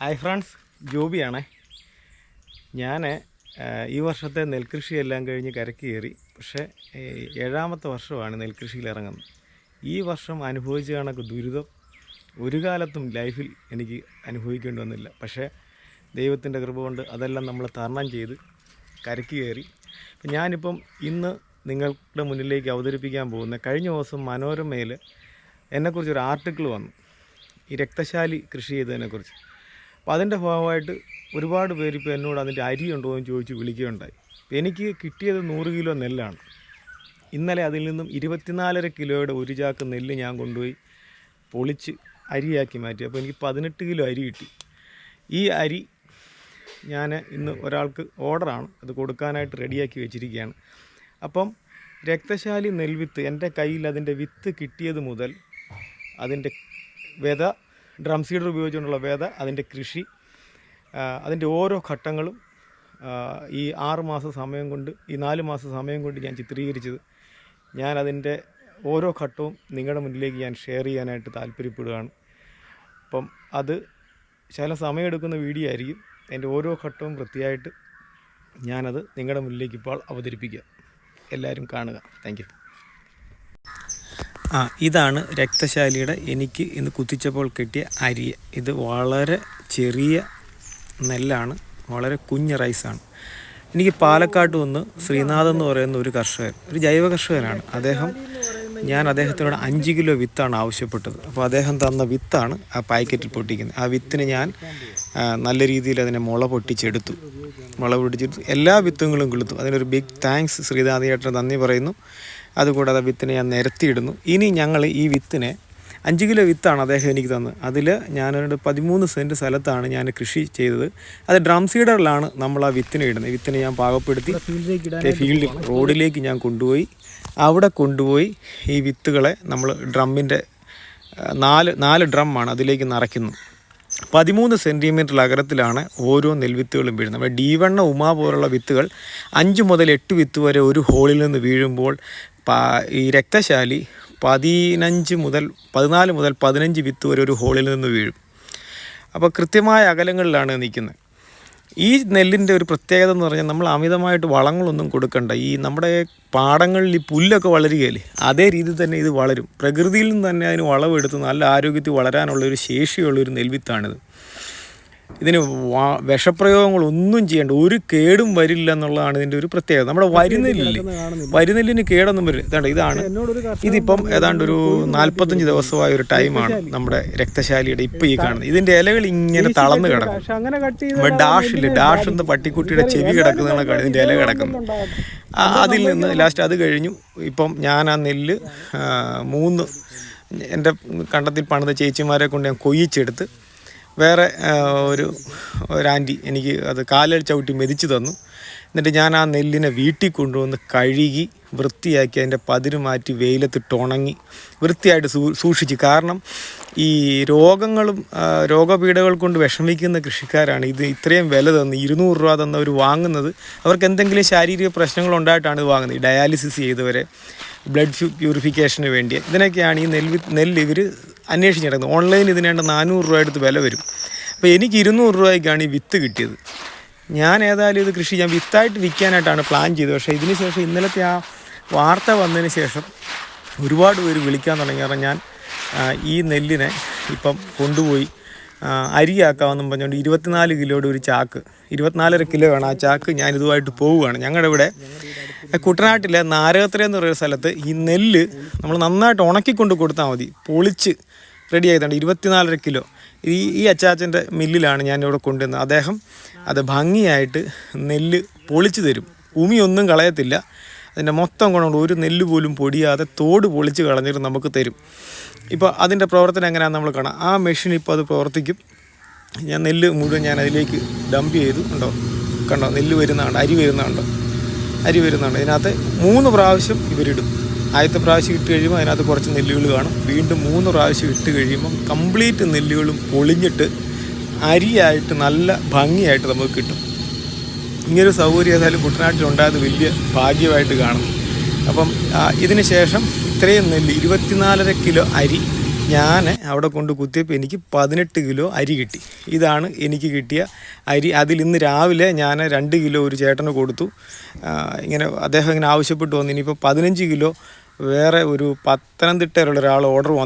Hi friends ജോബിയാണേ. ഞാൻ ഈ വർഷത്തെ നെൽകൃഷിയെല്ലാം കഴിഞ്ഞ് കരക്ക് കയറി പക്ഷേ ഏഴാമത്തെ വർഷമാണ് നെൽകൃഷിയിൽ ഇറങ്ങുന്നത് ഈ വർഷം അനുഭവിച്ച കണക്ക് ദുരിതം ഒരു കാലത്തും ലൈഫിൽ എനിക്ക് അനുഭവിക്കേണ്ടി വന്നില്ല. പക്ഷേ ദൈവത്തിന്റെ കൃപ കൊണ്ട് അതെല്ലാം നമ്മൾ തരണം ചെയ്ത് കരക്ക് കയറി ഞാനിപ്പം ഇന്ന് നിങ്ങളുടെ മുന്നിലേക്ക് അവതരിപ്പിക്കാൻ പോകുന്ന കഴിഞ്ഞ ദിവസം മനോരമയിൽ എന്നെക്കുറിച്ചൊരു ആർട്ടിക്കിൾ വന്നു. ഈ രക്തശാലി കൃഷി ചെയ്തതിനെക്കുറിച്ച്. അപ്പോൾ അതിന്റെ ഭാഗമായിട്ട് ഒരുപാട് പേര് ഇപ്പോൾ എന്നോട് അതിന്റെ ഉണ്ടോ എന്ന് ചോദിച്ച് വിളിക്കുകയുണ്ടായി. എനിക്ക് കിട്ടിയത് നൂറ് കിലോ നെല്ലാണ്. ഇന്നലെ അതിൽ നിന്നും ഇരുപത്തിനാലര കിലോയുടെ ഒരു ചാക്ക് നെല്ല് ഞാൻ കൊണ്ടുപോയി പൊളിച്ച് അരിയാക്കി മാറ്റി. അപ്പോൾ എനിക്ക് പതിനെട്ട് കിലോ അരി കിട്ടി. ഈ അരി ഞാൻ ഇന്ന് ഒരാൾക്ക് ഓർഡറാണ്. അത് കൊടുക്കാനായിട്ട് റെഡിയാക്കി വെച്ചിരിക്കുകയാണ്. അപ്പം രക്തശാലി നെൽവിത്ത് എന്റെ കയ്യിൽ അതിന്റെ വിത്ത് കിട്ടിയത് മുതൽ അതിന്റെ വിത ഡ്രം സീഡർ ഉപയോഗിച്ചുകൊണ്ടുള്ള വേദ അതിന്റെ കൃഷി അതിന്റെ ഓരോ ഘട്ടങ്ങളും ഈ ആറ് മാസ സമയം കൊണ്ട് ഈ നാല് മാസ സമയം കൊണ്ട് ഞാൻ ചിത്രീകരിച്ചത്. ഞാൻ അതിന്റെ ഓരോ ഘട്ടവും നിങ്ങളുടെ മുന്നിലേക്ക് ഞാൻ ഷെയർ ചെയ്യാനായിട്ട് താല്പര്യപ്പെടുകയാണ്. അപ്പം അത് ശകലം സമയമെടുക്കുന്ന വീഡിയോ ആയിരിക്കും. അതിന്റെ ഓരോ ഘട്ടവും വൃത്തിയായിട്ട് ഞാനത് നിങ്ങളുടെ മുന്നിലേക്ക് ഇപ്പോൾ അവതരിപ്പിക്കുക. എല്ലാവരും കാണുക. താങ്ക് ആ ഇതാണ് രക്തശാലിയുടെ എനിക്ക് ഇന്ന് കുത്തിച്ചപ്പോൾ കിട്ടിയ അരി. ഇത് വളരെ ചെറിയ നെല്ലാണ് വളരെ കുഞ്ഞ് റൈസാണ്. എനിക്ക് പാലക്കാട്ട് വന്ന് ശ്രീനാഥ് എന്ന് പറയുന്ന ഒരു കർഷകൻ ഒരു ജൈവ കർഷകനാണ്. അദ്ദേഹം ഞാൻ അദ്ദേഹത്തിനോട് അഞ്ച് കിലോ വിത്താണ് ആവശ്യപ്പെട്ടത്. അപ്പോൾ അദ്ദേഹം തന്ന വിത്താണ് ആ പാക്കറ്റിൽ പൊട്ടിക്കുന്നത്. ആ വിത്തിന് ഞാൻ നല്ല രീതിയിൽ അതിനെ മുള പൊട്ടിച്ചെടുത്തു. മുള പൊട്ടിച്ചെടുത്തു എല്ലാ വിത്തുകളും കിളുത്തു. അതിനൊരു ബിഗ് താങ്ക്സ് ശ്രീനാഥ് ചേട്ടന് നന്ദി പറയുന്നു. അതുകൂടാതെ വിത്തിനെ ഞാൻ നിരത്തിയിടുന്നു. ഇനി ഞങ്ങൾ ഈ വിത്തിനെ അഞ്ച് കിലോ വിത്താണ് അദ്ദേഹം എനിക്ക് തന്നത്. അതിൽ ഞാനൊരു പതിമൂന്ന് സെന്റ് സ്ഥലത്താണ് ഞാൻ കൃഷി ചെയ്തത്. അത് ഡ്രം സീഡറിലാണ് നമ്മൾ ആ വിത്തിനെ ഇടുന്നത്. വിത്തിനെ ഞാൻ പാകപ്പെടുത്തി ഫീൽഡിൽ റോഡിലേക്ക് ഞാൻ കൊണ്ടുപോയി. അവിടെ കൊണ്ടുപോയി ഈ വിത്തുകളെ നമ്മൾ ഡ്രമ്മിന്റെ നാല് നാല് ഡ്രമ്മാണ് അതിലേക്ക് നിറയ്ക്കുന്നു. പതിമൂന്ന് സെന്റിമീറ്റർ അകലത്തിലാണ് ഓരോ നെൽവിത്തുകളും വീഴുന്നത്. നമ്മുടെ ഡി വണ്ണ ഉമ പോലുള്ള വിത്തുകൾ അഞ്ച് മുതൽ എട്ട് വിത്ത് വരെ ഒരു ഹോളിൽ നിന്ന് വീഴുമ്പോൾ ഈ രക്തശാലി പതിനഞ്ച് മുതൽ പതിനാല് മുതൽ പതിനഞ്ച് വിത്ത് വരെ ഒരു ഹോളിൽ നിന്ന് വീഴും. അപ്പോൾ കൃത്യമായ അകലങ്ങളിലാണ് നിൽക്കുന്നത്. ഈ നെല്ലിന്റെ ഒരു പ്രത്യേകത എന്ന് പറഞ്ഞാൽ നമ്മൾ അമിതമായിട്ട് വളങ്ങളൊന്നും കൊടുക്കണ്ട. ഈ നമ്മുടെ പാടങ്ങളിൽ ഈ പുല്ലൊക്കെ വളരുകയില്ലേ അതേ രീതിയിൽ തന്നെ ഇത് വളരും. പ്രകൃതിയിൽ നിന്ന് തന്നെ അതിന് വളമെടുത്ത് നല്ല ആരോഗ്യത്തിൽ വളരാനുള്ള ഒരു ശേഷിയുള്ള ഒരു നെൽവിത്താണിത്. ഇതിന് വാ- വിഷപ്രയോഗങ്ങളൊന്നും ചെയ്യേണ്ട ഒരു കേടും വരില്ല എന്നുള്ളതാണ് ഇതിന്റെ ഒരു പ്രത്യേകത. നമ്മുടെ വരുന്നില്ലേ? വരുന്നില്ലിന് കേടൊന്നും വരില്ല. ഇതാണ്ട് ഇതാണ്. ഇതിപ്പം ഏതാണ്ട് ഒരു നാൽപ്പത്തഞ്ച് ദിവസമായ ഒരു ടൈമാണ് നമ്മുടെ രക്തശാലിയുടെ ഇപ്പം ഈ കാണുന്നത്. ഇതിന്റെ ഇലകൾ ഇങ്ങനെ തളർന്ന് കിടക്കും. ചെയ്ത് ഡാഷ് എന്ന പട്ടിക്കുട്ടിയുടെ ചെവി കിടക്കുന്നതാണ് ഇതിന്റെ ഇല കിടക്കുന്നത് അതിൽ നിന്ന് ലാസ്റ്റ് അത് കഴിഞ്ഞു. ഇപ്പം ഞാൻ ആ നെല്ല് മൂന്ന് എന്റെ കണ്ടത്തിൽ പണിത ചേച്ചിമാരെ കൊണ്ട് ഞാൻ കൊയ്യിച്ചെടുത്ത് വേറെ ഒരു ഒരാന്റി എനിക്ക് അത് കാലിൽ ചവിട്ടി മെതിച്ച് തന്നു. എന്നിട്ട് ഞാൻ ആ നെല്ലിനെ വീട്ടിൽ കൊണ്ടുവന്ന് കഴുകി വൃത്തിയാക്കി അതിന്റെ പതിര് മാറ്റി വെയിലത്തിട്ട് ഉണങ്ങി വൃത്തിയായിട്ട് സൂക്ഷിച്ചു. കാരണം ഈ രോഗങ്ങളും രോഗപീഠകൾ കൊണ്ട് വിഷമിക്കുന്ന കൃഷിക്കാരാണ്. ഇത് ഇത്രയും വില തന്ന് ഇരുന്നൂറ് രൂപ തന്നവർ വാങ്ങുന്നത്. അവർക്ക് എന്തെങ്കിലും ശാരീരിക പ്രശ്നങ്ങൾ ഉണ്ടായിട്ടാണ് ഇത് വാങ്ങുന്നത്. ഡയാലിസിസ് ചെയ്തവരെ ബ്ലഡ് പ്യൂരിഫിക്കേഷന് വേണ്ടി ഇതിനൊക്കെയാണ് ഈ നെല്ല് നെല്ല് ഇവർ അന്വേഷിച്ച് നടക്കുന്നത് ഓൺലൈനിൽ ഇതിനേണ്ട നാനൂറ് രൂപ അടുത്ത് വില വരും. അപ്പോൾ എനിക്ക് ഇരുന്നൂറ് രൂപയ്ക്കാണ് ഈ വിത്ത് കിട്ടിയത്. ഞാൻ ഏതായാലും ഇത് കൃഷി ഞാൻ വിത്തായിട്ട് വിൽക്കാനായിട്ടാണ് പ്ലാൻ ചെയ്തത്. പക്ഷേ ഇതിന് ശേഷം ഇന്നലത്തെ ആ വാർത്ത വന്നതിന് ശേഷം ഒരുപാട് പേര് വിളിക്കാൻ തുടങ്ങി. കാരണം ഞാൻ ഈ നെല്ലിനെ ഇപ്പം കൊണ്ടുപോയി അരിയാക്കാമെന്നും പറഞ്ഞുകൊണ്ട് ഇരുപത്തിനാല് കിലോയുടെ ഒരു ചാക്ക്. ഇരുപത്തിനാലര കിലോ വേണം ആ ചാക്ക് ഞാൻ ഇതുമായിട്ട് പോവുകയാണ്. ഞങ്ങളുടെ ഇവിടെ കുട്ടനാട്ടിലെ നാരകത്തര എന്ന് പറയുന്ന സ്ഥലത്ത് ഈ നെല്ല് നമ്മൾ നന്നായിട്ട് ഉണക്കിക്കൊണ്ട് കൊടുത്താൽ മതി. പൊളിച്ച് റെഡി ആയതുണ്ട് ഇരുപത്തിനാലര കിലോ. ഈ ഈ അച്ചാച്ചന്റെ മില്ലിലാണ് ഞാൻ കൊണ്ടുവന്നത്. അദ്ദേഹം അത് ഭംഗിയായിട്ട് നെല്ല് പൊളിച്ച് തരും. ഭൂമിയൊന്നും കളയത്തില്ല. അതിന്റെ മൊത്തം ഗുണമുണ്ട് ഒരു നെല്ല് പോലും പൊടിയാതെ തോട് പൊളിച്ച് കളഞ്ഞിട്ട് നമുക്ക് തരും. ഇപ്പോൾ അതിന്റെ പ്രവർത്തനം എങ്ങനെയാണെന്ന് നമ്മൾ കാണാം. ആ മെഷീൻ ഇപ്പോൾ അത് പ്രവർത്തിക്കും. ഞാൻ നെല്ല് മുഴുവൻ ഞാൻ അതിലേക്ക് ഡംപ് ചെയ്തു. ഉണ്ടോ കണ്ടോ? നെല്ല് വരുന്നതുണ്ട് അരി വരുന്നതുണ്ട് അരി വരുന്നുണ്ട് ഇതിനകത്ത് മൂന്ന് പ്രാവശ്യം ഇവരിടും. ആദ്യത്തെ പ്രാവശ്യം ഇട്ട് കഴിയുമ്പോൾ അതിനകത്ത് കുറച്ച് നെല്ലുകൾ കാണും. വീണ്ടും മൂന്ന് പ്രാവശ്യം ഇട്ട് കഴിയുമ്പം കംപ്ലീറ്റ് നെല്ലുകളും പൊളിഞ്ഞിട്ട് അരിയായിട്ട് നല്ല ഭംഗിയായിട്ട് നമുക്ക് കിട്ടും. ഇങ്ങനൊരു സൗകര്യം ഏതായാലും കുട്ടനാട്ടിലുണ്ടായത് വലിയ ഭാഗ്യമായിട്ട് കാണുന്നു. അപ്പം ഇതിന് ശേഷം ഇത്രയും നെല്ല് ഇരുപത്തിനാലര കിലോ അരി ഞാൻ അവിടെ കൊണ്ട് കുത്തിയപ്പോൾ എനിക്ക് പതിനെട്ട് കിലോ അരി കിട്ടി. ഇതാണ് എനിക്ക് കിട്ടിയ അരി. അതിൽ ഇന്ന് രാവിലെ ഞാൻ രണ്ട് കിലോ ഒരു ചേട്ടന് കൊടുത്തു. ഇങ്ങനെ അദ്ദേഹം ഇങ്ങനെ ആവശ്യപ്പെട്ടു വന്നു. ഇനിയിപ്പോൾ പതിനഞ്ച് കിലോ വേറെ ഒരു പത്തനംതിട്ടയിലുള്ള ഒരാൾ ഓർഡർ വന്നു.